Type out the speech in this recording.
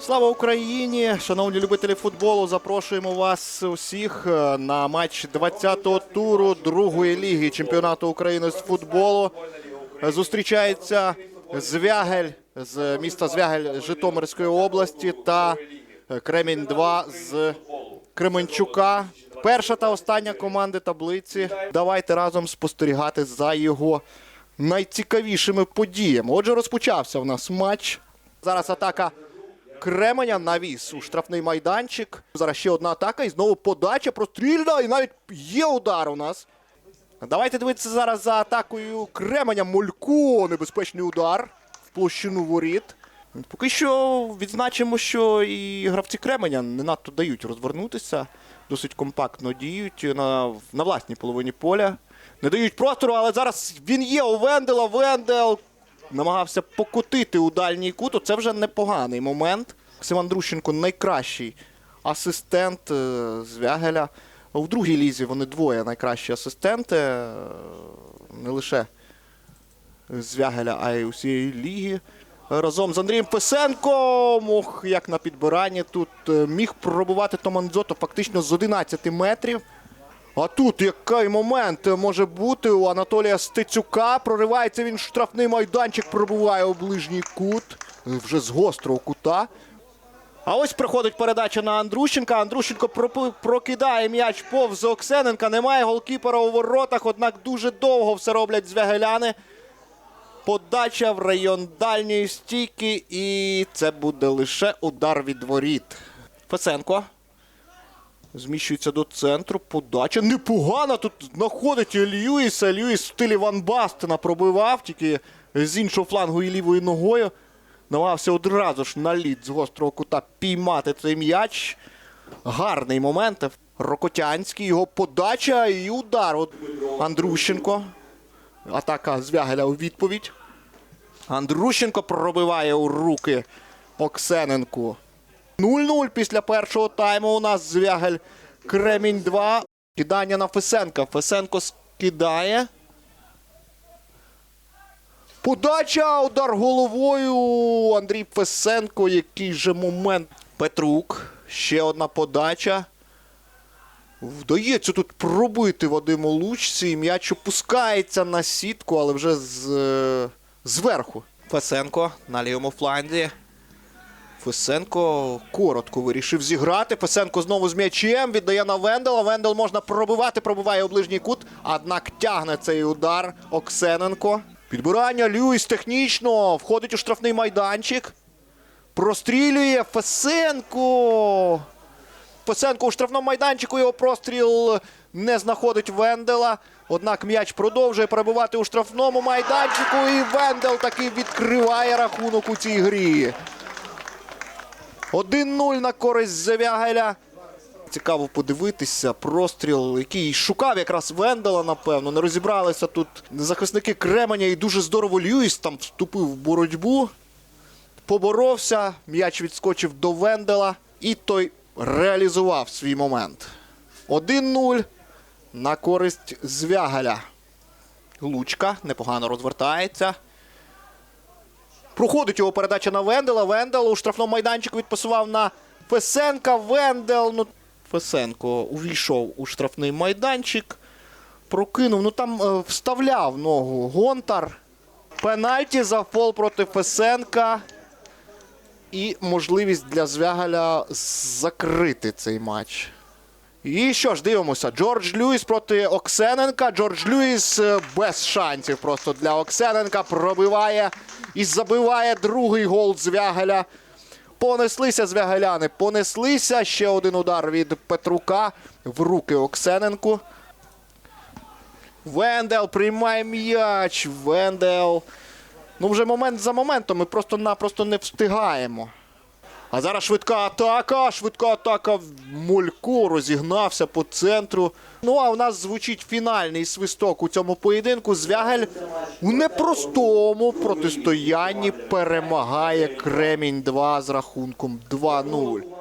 Слава Україні! Шановні любителі футболу, запрошуємо вас усіх е, на матч 20-го туру другої ліги чемпіонату України з футболу. Зустрічається Звягель з міста Звягель Житомирської області та Кремінь 2 з Кременчука. Перша та остання команди таблиці. Давайте разом спостерігати за його найцікавішими подіями. Отже, розпочався в нас матч. Зараз атака Кременя навіс у штрафний майданчик. Зараз ще одна атака і знову подача прострільна, і навіть є удар у нас. Давайте дивитися зараз за атакою Кременя. Мулько. Небезпечний удар в площину воріт. Поки що відзначимо, що і гравці Кременя не надто дають розвернутися. Досить компактно діють на, на власній половині поля. Не дають простору, але зараз він є у Вендела. Вендел намагався покотити у дальній кут. Це вже непоганий момент. Максим Андрущенко найкращий асистент е, Звягеля. У другій лізі вони двоє найкращі асистенти. е, Не лише Звягеля, а й усієї ліги. Разом з Андрієм Писенком. Ох, як на підбиранні тут е, міг пробувати Томанзото фактично з 11 метрів. А тут який момент може бути у Анатолія Стецюка. Проривається він штрафний майданчик, пробуває у ближній кут. е, Вже з гострого кута. А ось приходить передача на Андрущенка. Андрущенко прокидає м'яч повз Оксененка. Немає голкіпера у воротах, однак дуже довго все роблять звягеляни. Подача в район дальньої стійки, і це буде лише удар від воріт. Фесенко. Зміщується до центру. Подача непогана. Тут знаходить Льюіса. Льюіс в стилі Ван Бастена пробивав, тільки з іншого флангу і лівою ногою. Намагався одразу ж на лід з гострого кута піймати цей м'яч. Гарний момент. Рокотянський, його подача і удар. От Андрущенко. Атака Звягеля у відповідь. Андрущенко пробиває у руки Оксененку. 0-0 після першого тайму у нас Звягель Кремінь 2. Кидання на Фесенка. Фесенко скидає. Подача, удар головою. Андрій Фесенко. Який же момент. Петрук. Ще одна подача. Вдається тут пробити Вадиму Лучці. і М'яч опускається на сітку, але вже з, е, зверху. Фесенко на лівому фланзі. Фесенко коротко вирішив зіграти. Фесенко знову з м'ячем віддає на Вендела. Вендел можна пробивати, пробиває у ближній кут. Однак тягне цей удар Оксененко. Підбирання Люїс технічно входить у штрафний майданчик. Прострілює Фесенко. Фесенко у штрафному майданчику його простріл не знаходить Вендела. Однак м'яч продовжує перебувати у штрафному майданчику. І Вендел таки відкриває рахунок у цій грі. 1-0 на користь Завягеля. Цікаво подивитися. Простріл, який шукав якраз Вендела, напевно. Не розібралися тут захисники Кременя і дуже здорово Льюіс там вступив в боротьбу. Поборовся, м'яч відскочив до Вендела, і той реалізував свій момент. 1-0 на користь Звягаля. Лучка непогано розвертається. Проходить його передача на Вендела. Вендел у штрафному майданчику відпасував на Фесенка. Вендел. Ну, Фесенко увійшов у штрафний майданчик. Прокинув. Ну там е, вставляв ногу Гонтар. Пенальті за фол проти Фесенка. І можливість для Звягаля закрити цей матч. І що ж, дивимося. Джордж Люїс проти Оксененка. Джордж Люїс е, без шансів просто для Оксененка пробиває і забиває другий гол Звягеля. Понеслися звягеляни, понеслися. Ще один удар від Петрука в руки Оксененку. Вендел приймає м'яч. Вендел. Ну, вже момент за моментом. Ми просто-напросто не встигаємо. А зараз швидка атака. Швидка атака. Мулько розігнався по центру. Ну а у нас звучить фінальний свисток у цьому поєдинку. Звягель у непростому протистоянні перемагає Кремінь 2 з рахунком 2-0.